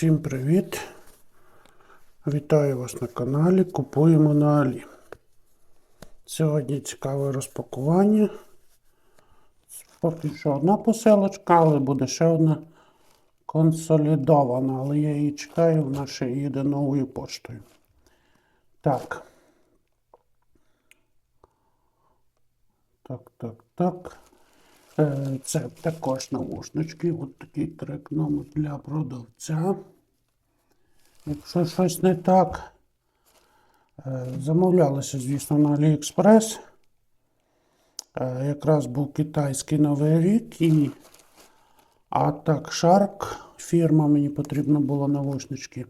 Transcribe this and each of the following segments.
Всім привіт! Вітаю вас на каналі. Купуємо на Алі. Сьогодні цікаве розпакування. Поки що одна посилочка, але буде ще одна консолідована, але я її чекаю, вона ще їде новою поштою. Так. Так, так, так. Е, Це також навушнички. От такий трек номер для продавця. Якщо щось не так, е, замовлялися, звісно, на AliExpress. Е, Якраз був китайський новий рік і Attack Shark фірма, мені потрібно було навушнички.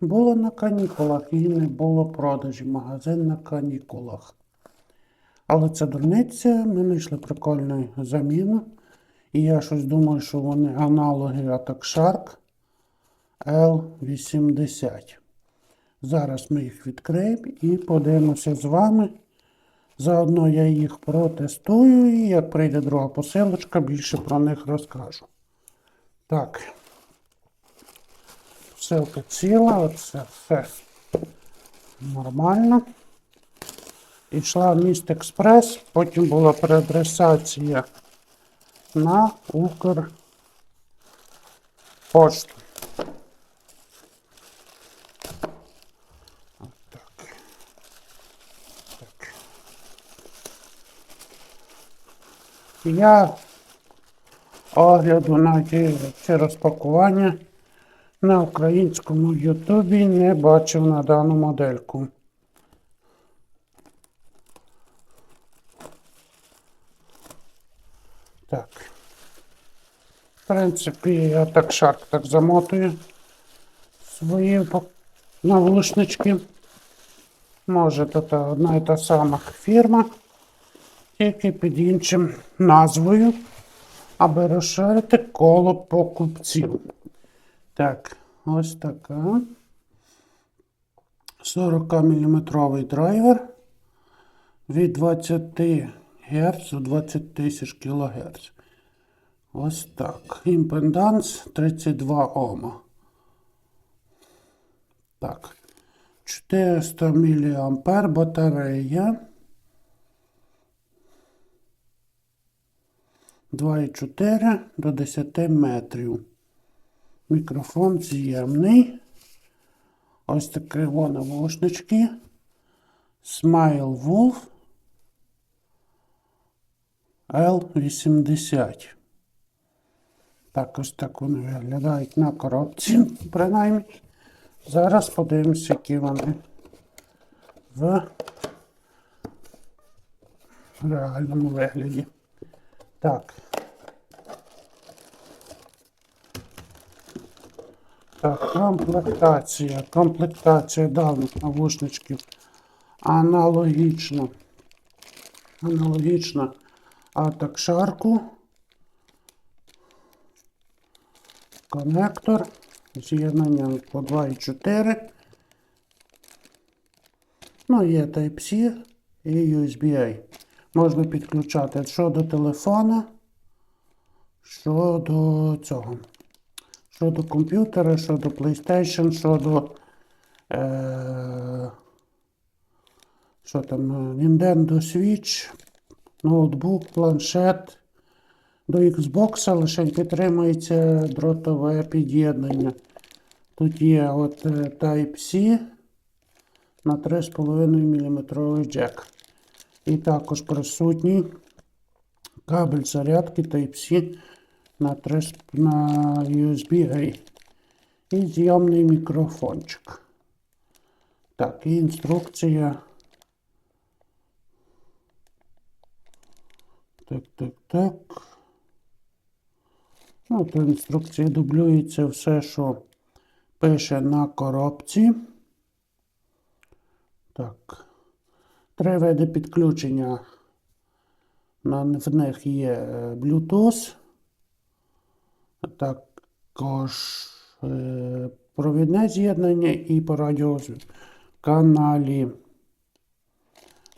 Було на канікулах і не було продажі. Магазин на канікулах. Але це дурниця, ми знайшли прикольну заміну. І я щось думаю, що вони аналоги Attack Shark L80. Зараз ми їх відкриємо і подивимося з вами. Заодно я їх протестую і як прийде друга посилочка, більше про них розкажу. Так. Ссылка ціла, оце все нормально. Ішла в міст Експрес, потім була переадресація на Укрпошту. Я огляду на ці розпакування на українському Ютубі не бачив на дану модельку. Так. В принципі, я так шарк так замотую свої навушнички. Може, тут одна і та сама фірма, тільки під іншим назвою, аби розширити коло покупців. Так, ось така. 40 мм драйвер від 20 Гц до 20 тисяч кГц. Ось так. Імпеданс 32 Ома. Так. 400 мА батарея. 2,4 до 10 метрів. Мікрофон з'ємний. Ось такі во навушнички. Smile Wolf L80. Так, ось так вони виглядають на коробці, принаймні. Зараз подивимося, які вони в реальному вигляді. Так. Так, комплектація. Комплектація даних навушничків аналогічно. Аналогічно Атак Шарку. Конектор. З'єднання по 2,4. Ну, є Type-C і USB-A. Можна підключати що до телефона, що до цього. Що до комп'ютера, що до PlayStation, що до. Е, що там, е, Nintendo Switch, ноутбук, планшет. До Xbox лише підтримується дротове під'єднання. Тут є от е, Type-C на 3,5 мм джек. І також присутній кабель зарядки Type-C на, 3, на USB-A. І зйомний мікрофончик. Так, і інструкція. Так, так, так. Ну, то інструкції дублюється все, що пише на коробці. Так. Три види підключення. На, в них є е, Bluetooth. Також е, провідне з'єднання і по радіоканалі.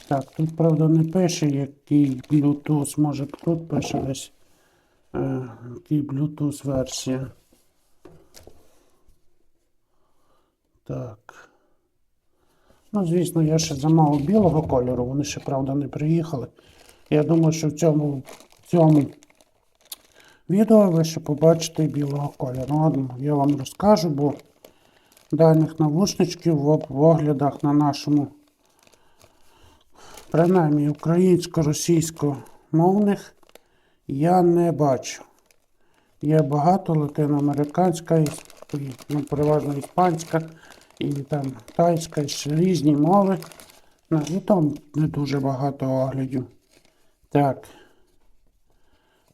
Так, тут, правда, не пише, який Bluetooth. Може тут пише десь, Bluetooth версія. Так. Ну, звісно, я ще замовив білого кольору, вони ще, правда, не приїхали. Я думаю, що в цьому, в цьому відео ви ще побачите білого кольору. Ну, Ладно, я вам розкажу, бо даних навушничків в оглядах на нашому, принаймні українсько-російськомовних, я не бачу. Є багато латиноамериканська, ну, переважно іспанська і там тайська, і ще різні мови. Ну, і там не дуже багато оглядів. Так.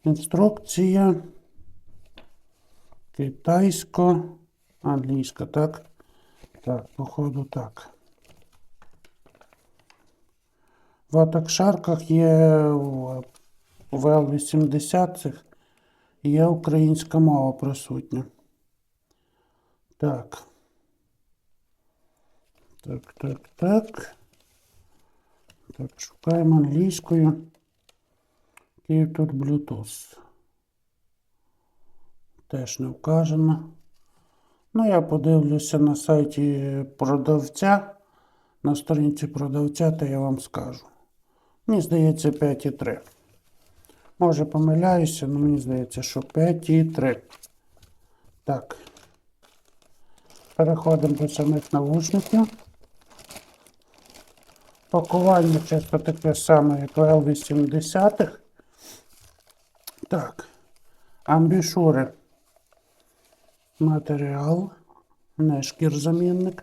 Інструкція. Китайсько, англійська, так? Так, походу так. В атакшарках є в в L80 цих є українська мова присутня. Так. Так, так, так. Так, шукаємо англійською. Який тут Bluetooth. Теж не вказано. Ну, я подивлюся на сайті продавця. На сторінці продавця, то я вам скажу. Мені здається 5,3. Може помиляюся, але мені здається, що 5,3. Так. Переходимо до самих навушників. Пакування часто таке саме, як у L80. Так. Амбішури. Матеріал. Не шкірзамінник.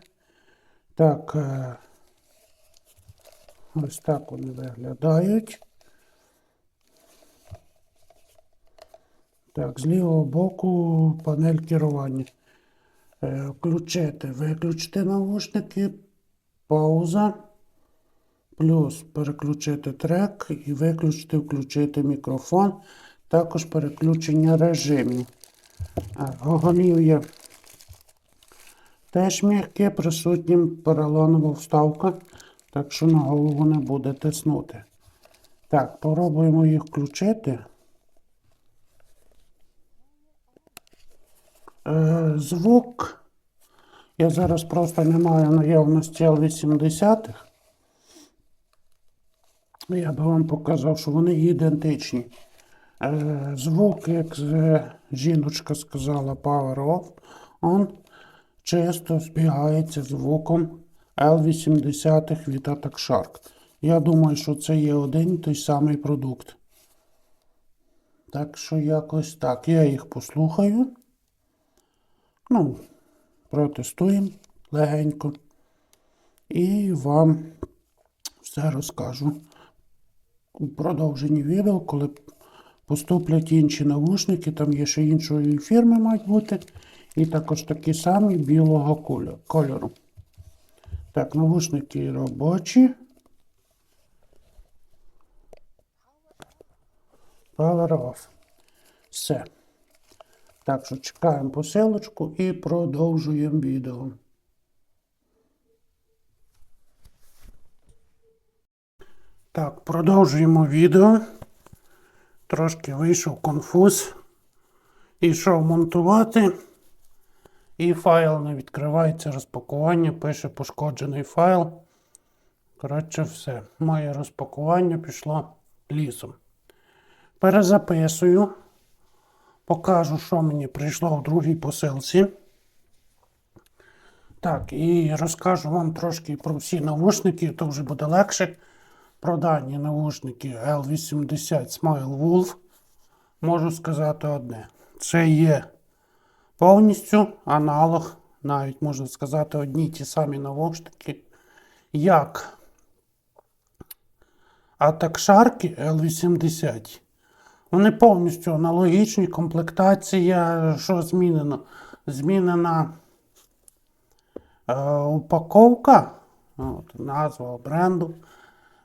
Так. е, Ось так вони виглядають. Так, з лівого боку панель керування. Е, Включити, виключити навушники, пауза, плюс переключити трек і виключити, включити мікрофон, також переключення режимів. А, Оголів'я теж м'яке, присутня поролонова вставка, так що на голову не буде тиснути. Так, попробуємо їх включити. Звук. Я зараз просто не маю наявності L80. Я би вам показав, що вони ідентичні. Е, звук, як е, жіночка сказала, Power Off, он чисто збігається звуком L80 від Attack Shark. Я думаю, що це є один і той самий продукт. Так що якось так. Я їх послухаю. Ну, протестуємо легенько. І вам все розкажу у продовженні відео, коли поступлять інші навушники, там є ще іншої фірми мають бути. І також такі самі білого кольору-. Так, навушники робочі. Power off. Все. Так що чекаємо посилочку і продовжуємо відео. Так, продовжуємо відео. Трошки вийшов конфуз. Ішов монтувати. І файл не відкривається розпакування, пише пошкоджений файл. Коротше, все. Моє розпакування пішло лісом. Перезаписую. Покажу, що мені прийшло в другій посилці. Так, і розкажу вам трошки про всі навушники, то вже буде легше. Про дані навушники L80 Smile Wolf. Можу сказати одне. Це є повністю аналог, навіть можна сказати, одні ті самі навушники, як Атакшарки L80. Вони повністю аналогічні. Комплектація, що змінено? Змінена е, упаковка, от, назва бренду,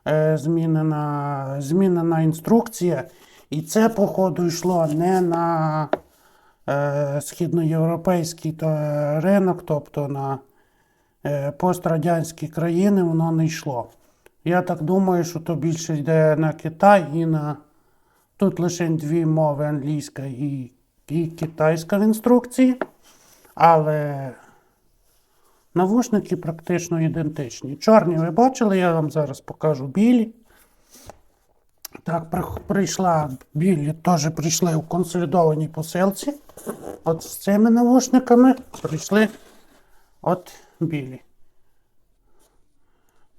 е, змінена, змінена інструкція. І це, походу, йшло не на е, східноєвропейський то, е, ринок, тобто на е, пострадянські країни воно не йшло. Я так думаю, що то більше йде на Китай і на. Тут лише дві мови англійська і, і китайська в інструкції. Але Навушники практично ідентичні. Чорні ви бачили, я вам зараз покажу білі. Так, прийшла білі, теж прийшли в консолідованій посилці. От з цими навушниками прийшли от білі.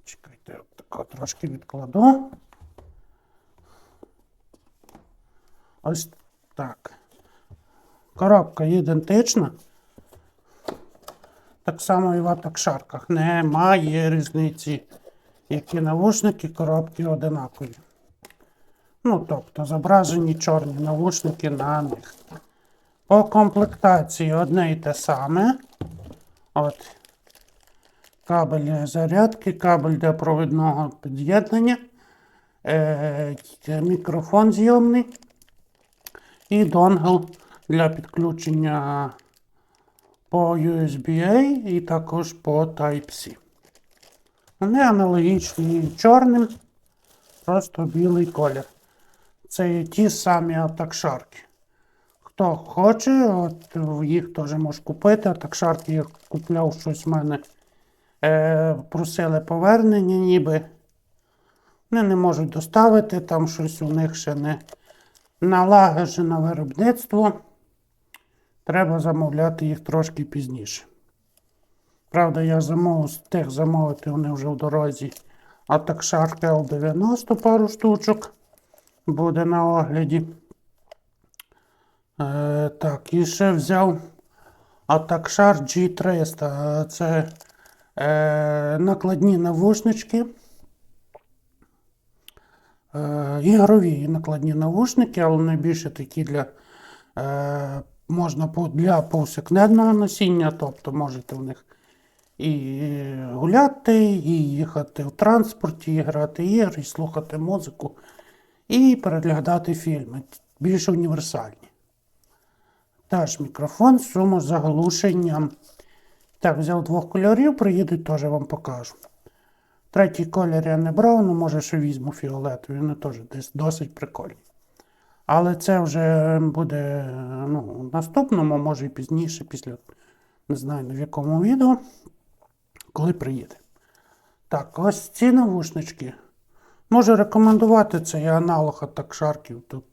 Чекайте, от тако трошки відкладу. Ось так. Коробка ідентична. Так само і в атакшарках. Немає різниці. Які навушники, коробки одинакові. Ну, тобто зображені чорні навушники на них. По комплектації одне і те саме. От. Кабель зарядки, кабель для провідного під'єднання, е, мікрофон зйомний і донгл для підключення по USB-A і також по Type-C. Вони аналогічні чорним, просто білий колір. Це ті самі атакшарки. Хто хоче, от їх теж може купити. Атакшарки я купляв щось в мене. Е, просили повернення, ніби. Вони не можуть доставити, там щось у них ще не налагоджено виробництво. Треба замовляти їх трошки пізніше. Правда, я замовив, встиг замовити вони вже в дорозі. А так Shark L90 пару штучок буде на огляді. Е, так, і ще взяв Атакшар G300. Це е, накладні навушнички. Е, ігрові накладні навушники, але найбільше такі для е, можна для повсякденного носіння, тобто можете в них і гуляти, і їхати в транспорті, і грати ігри, і слухати музику, і переглядати фільми. Більш універсальні. Теж мікрофон з шумозаглушенням. Так, взяв двох кольорів, приїдуть, теж вам покажу. Третій колір я не брав, але може ще візьму фіолетовий, вони теж десь досить прикольні. Але це вже буде ну, наступному, може і пізніше, після не знаю в якому відео, коли приїде. Так, ось ці навушнички. Можу рекомендувати цей аналог атак шарків. Тут,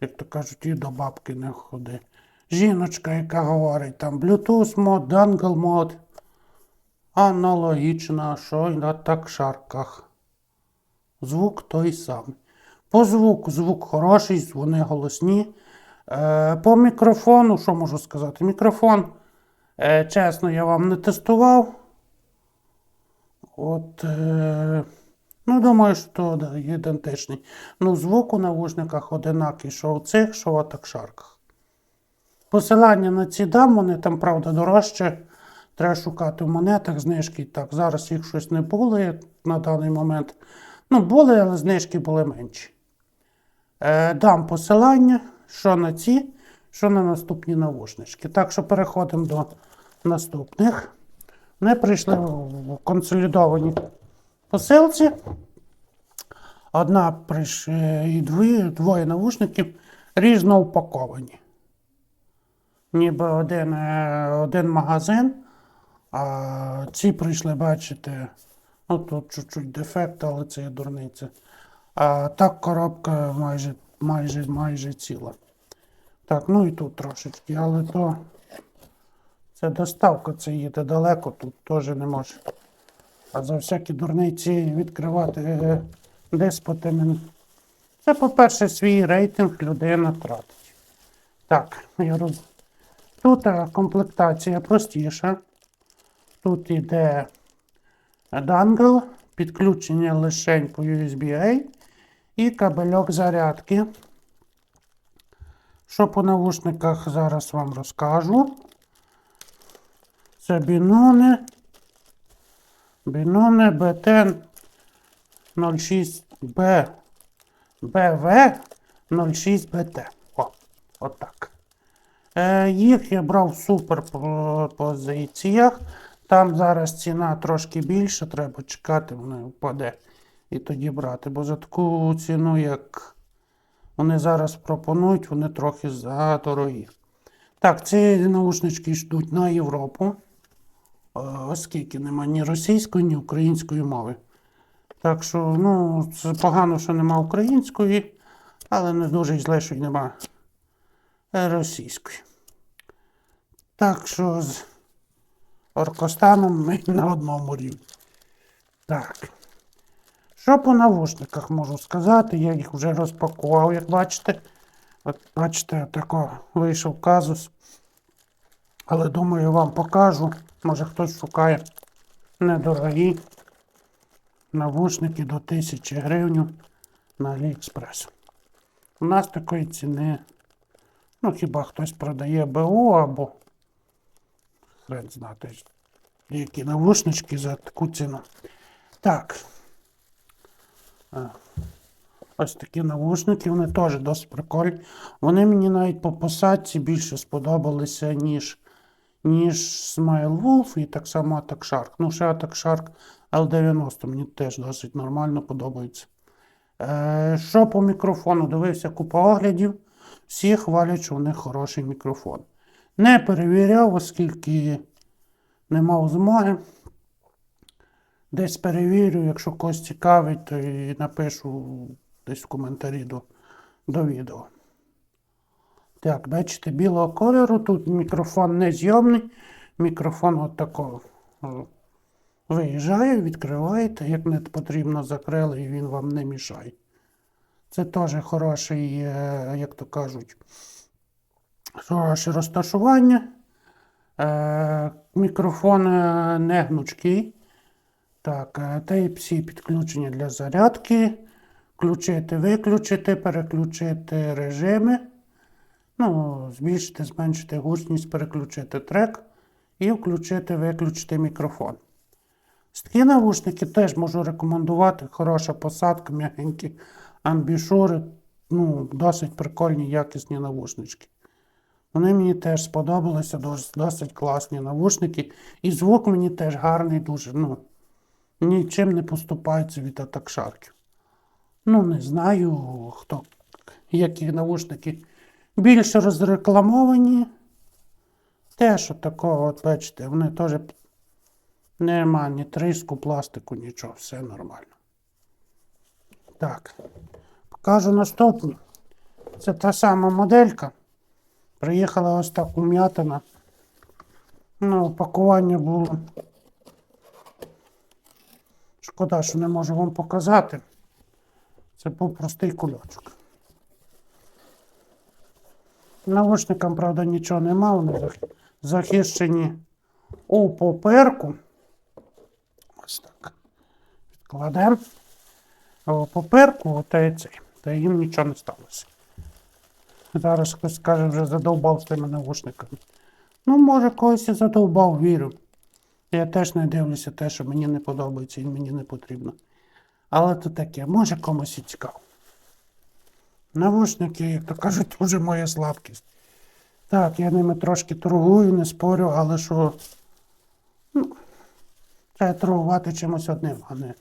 як то кажуть, і до бабки не ходи. Жіночка, яка говорить там Bluetooth мод, Dangle мод. Аналогічно, що й на такшарках. Звук той самий. По звуку, звук хороший, вони голосні. Е, по мікрофону, що можу сказати? Мікрофон, е, чесно, я вам не тестував. От, е, ну, думаю, що да, ідентичний. Ну, звук у навушниках одинакий, що у цих, що в атакшарках. Посилання на ці дам, вони там, правда, дорожче. Треба шукати в монетах знижки. Так, зараз їх щось не було на даний момент. Ну, були, але знижки були менші. Е, дам посилання, що на ці, що на наступні навушнички. Так що переходимо до наступних. Вони прийшли в консолідовані посилці. Одна прийш... е, і дві, двоє навушників різно упаковані. Ніби один, е, один магазин, а ці прийшли, бачите, ну тут чуть-чуть дефект, але це є дурниця. А так коробка майже, майже, майже ціла. Так, ну і тут трошечки, але то це доставка, це їде далеко, тут теж не може. А за всякі дурниці відкривати е, диспоти. мен- Це, по-перше, свій рейтинг людина тратить. Так, я роз... тут е, комплектація простіша. Тут іде дангл, підключення лише по USB-A і кабельок зарядки. Що по навушниках зараз вам розкажу. Це Binone. Binone BTN 06B BV 06BT. О, отак. Е, їх я брав в супер по- позиціях. Там зараз ціна трошки більша, треба чекати, вона впаде і тоді брати. Бо за таку ціну, як вони зараз пропонують, вони трохи задорогі. Так, ці наушнички йдуть на Європу. оскільки нема ні російської, ні української мови. Так що, ну, це погано, що нема української, але не дуже зле, що й нема е, російської. Так що Оркостаном ми на одному рівні. Так. Що по навушниках можу сказати? Я їх вже розпакував, як бачите. От бачите, тако вийшов казус. Але думаю, вам покажу. Може хтось шукає недорогі навушники до 1000 гривень на AliExpress. У нас такої ціни. Ну, хіба хтось продає БУ або хрен знати, які навушнички за таку ціну. Так. Ось такі навушники, вони теж досить прикольні. Вони мені навіть по посадці більше сподобалися, ніж, ніж Smile Wolf і так само Attack Shark. Ну, ще Attack Shark L90 мені теж досить нормально подобається. Е, що по мікрофону? Дивився купа оглядів. Всі хвалять, що у них хороший мікрофон. Не перевіряв, оскільки не мав змоги. Десь перевірю, якщо когось цікавить, то і напишу десь в коментарі до, до відео. Так, бачите, білого кольору. Тут мікрофон не зйомний. Мікрофон от такого виїжджає, відкриваєте, як не потрібно, закрили і він вам не мішає. Це теж хороший, е, як то кажуть, хороше розташування. Е, Мікрофон е, не гнучкий. Так, е, Type-C підключення для зарядки. Включити, виключити, переключити режими. Ну, збільшити, зменшити гучність, переключити трек і включити, виключити мікрофон. Такі навушники теж можу рекомендувати. Хороша посадка, м'ягенькі амбішури. Ну, досить прикольні, якісні навушнички. Вони мені теж сподобалися, досить, класні навушники. І звук мені теж гарний, дуже. ну, Нічим не поступається від атакшарків. Ну, не знаю, хто, які навушники більше розрекламовані. Теж от такого, от бачите, вони теж нема ні триску, пластику, нічого, все нормально. Так, покажу наступну. Це та сама моделька. Приїхала ось так ум'ятина. Ну, упакування було. Шкода, що не можу вам показати. Це був простий кульочок. Навушникам, правда, нічого нема, вони захищені у поперку. Ось так. Відкладемо. Поперку оте і цей. Та їм нічого не сталося. Зараз хтось скаже, вже задовбав з тими навушниками. Ну, може, когось і задовбав, вірю. Я теж не дивлюся те, що мені не подобається і мені не потрібно. Але то таке, може комусь і цікаво. Навушники, як то кажуть, дуже моя слабкість. Так, я ними трошки торгую, не спорю, але що. Ну, треба торгувати чимось одним, а не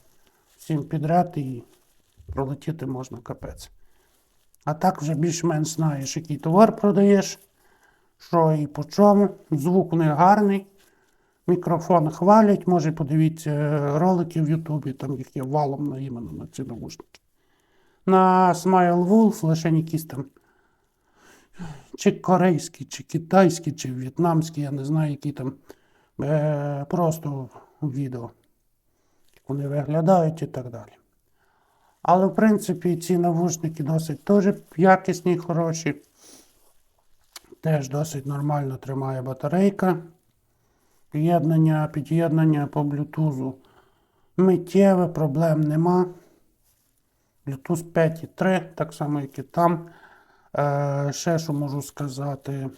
всім підряд і пролетіти можна капець. А так вже більш-менш знаєш, який товар продаєш, що і по чому. Звук у них гарний. Мікрофон хвалять, може подивіться е, ролики в Ютубі, там їх є валом на іменно на ці навушники. На Smile Wolf лише якісь там чи корейські, чи китайські, чи в'єтнамські, я не знаю, які там е, просто відео. Як вони виглядають і так далі. Але, в принципі, ці навушники досить теж якісні, хороші. Теж досить нормально тримає батарейка. Під'єднання, під'єднання по блютузу миттєве, проблем нема. Bluetooth 5.3, так само, як і там. Е, ще що можу сказати.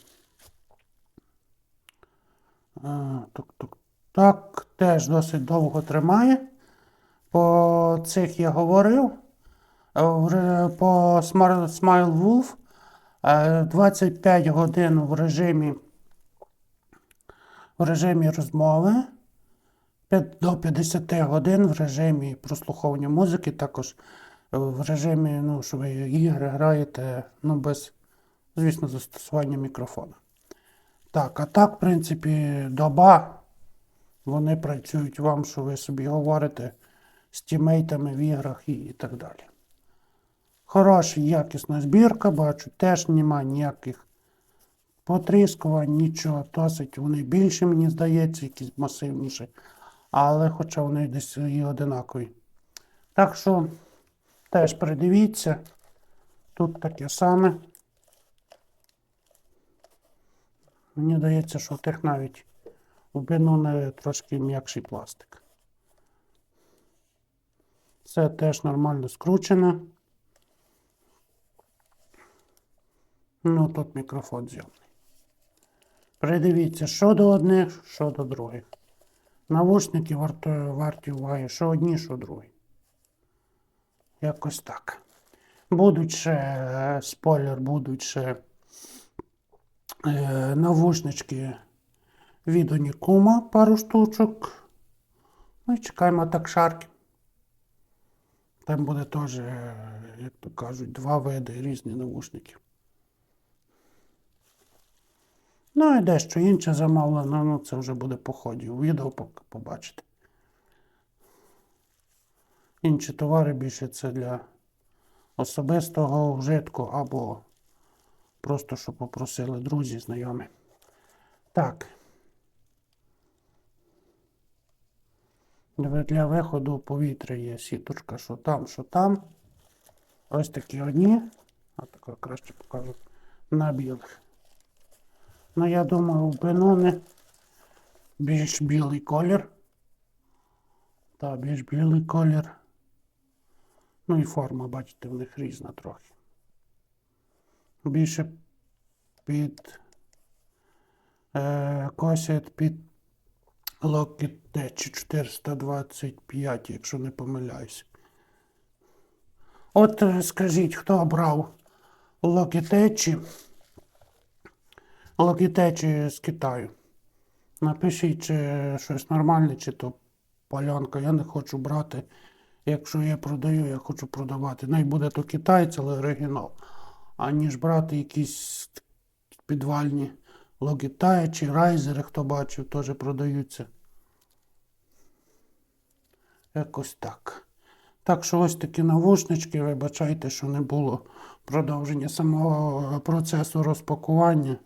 Е, так, так, так, теж досить довго тримає. По цих я говорив. Е, По Smile Wolf е, 25 годин в режимі в режимі розмови, до 50 годин в режимі прослуховування музики, також е, в режимі, ну, що ви ігри граєте, ну, без, звісно, застосування мікрофона. Так, а так, в принципі, доба вони працюють вам, що ви собі говорите з тімейтами в іграх і, і так далі. Хороша якісна збірка, бачу, теж немає ніяких потріскувань, нічого. Досить вони більше, мені здається, якісь масивніші. Але хоча вони десь і одинакові. Так що теж придивіться. Тут таке саме. Мені здається, що в тих навіть в бенуне трошки м'якший пластик. Все теж нормально скручено. Ну, тут мікрофон зйомний. Придивіться, що до одних, що до других. Навушники варті уваги, що одні, що другі. Якось так. Будуть ще е, спойлер, будуть ще е, навушнички від Онікума, пару штучок. Ну і чекаємо так шарки. Там буде теж, е, як то кажуть, два види різні навушників. Ну і дещо інше замовлено, ну це вже буде по ході. У відео побачите. Інші товари більше це для особистого вжитку або просто щоб попросили друзі, знайомі. Так. Для виходу повітря є сіточка, що там, що там. Ось такі одні. А таке краще покажу на білих. Ну, я думаю, у Бенони більш білий колір. Та, більш білий колір. Ну і форма, бачите, в них різна трохи. Більше під е, косять під Logitech 425, якщо не помиляюсь. От е, скажіть, хто брав Logitech Logitech з Китаю. Напишіть, чи щось нормальне, чи то палянка. Я не хочу брати. Якщо я продаю, я хочу продавати. Най буде то китайць, але оригінал. Аніж брати якісь підвальні Logitech чи райзери, хто бачив, теж продаються. Якось так. Так що ось такі навушнички, вибачайте, що не було продовження самого процесу розпакування.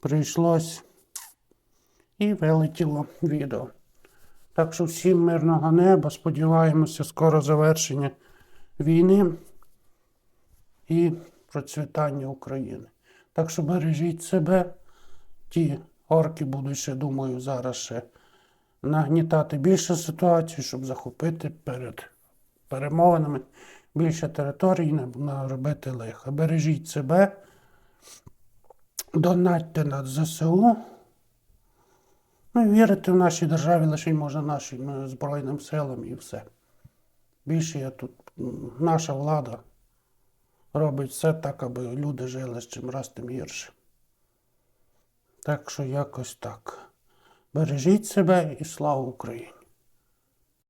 Прийшлось і вилетіло відео. Так що всім мирного неба. Сподіваємося, скоро завершення війни і процвітання України. Так що бережіть себе. Ті орки будуть ще, думаю, зараз ще нагнітати більше ситуацію, щоб захопити перед перемовинами більше територій, наробити лиха. Бережіть себе. Донатьте на ЗСУ. Ну і вірити в нашій державі лише може нашим е, Збройним силам і все. Більше я тут, наша влада робить все так, аби люди жили з чим раз тим гірше. Так що якось так. Бережіть себе і слава Україні!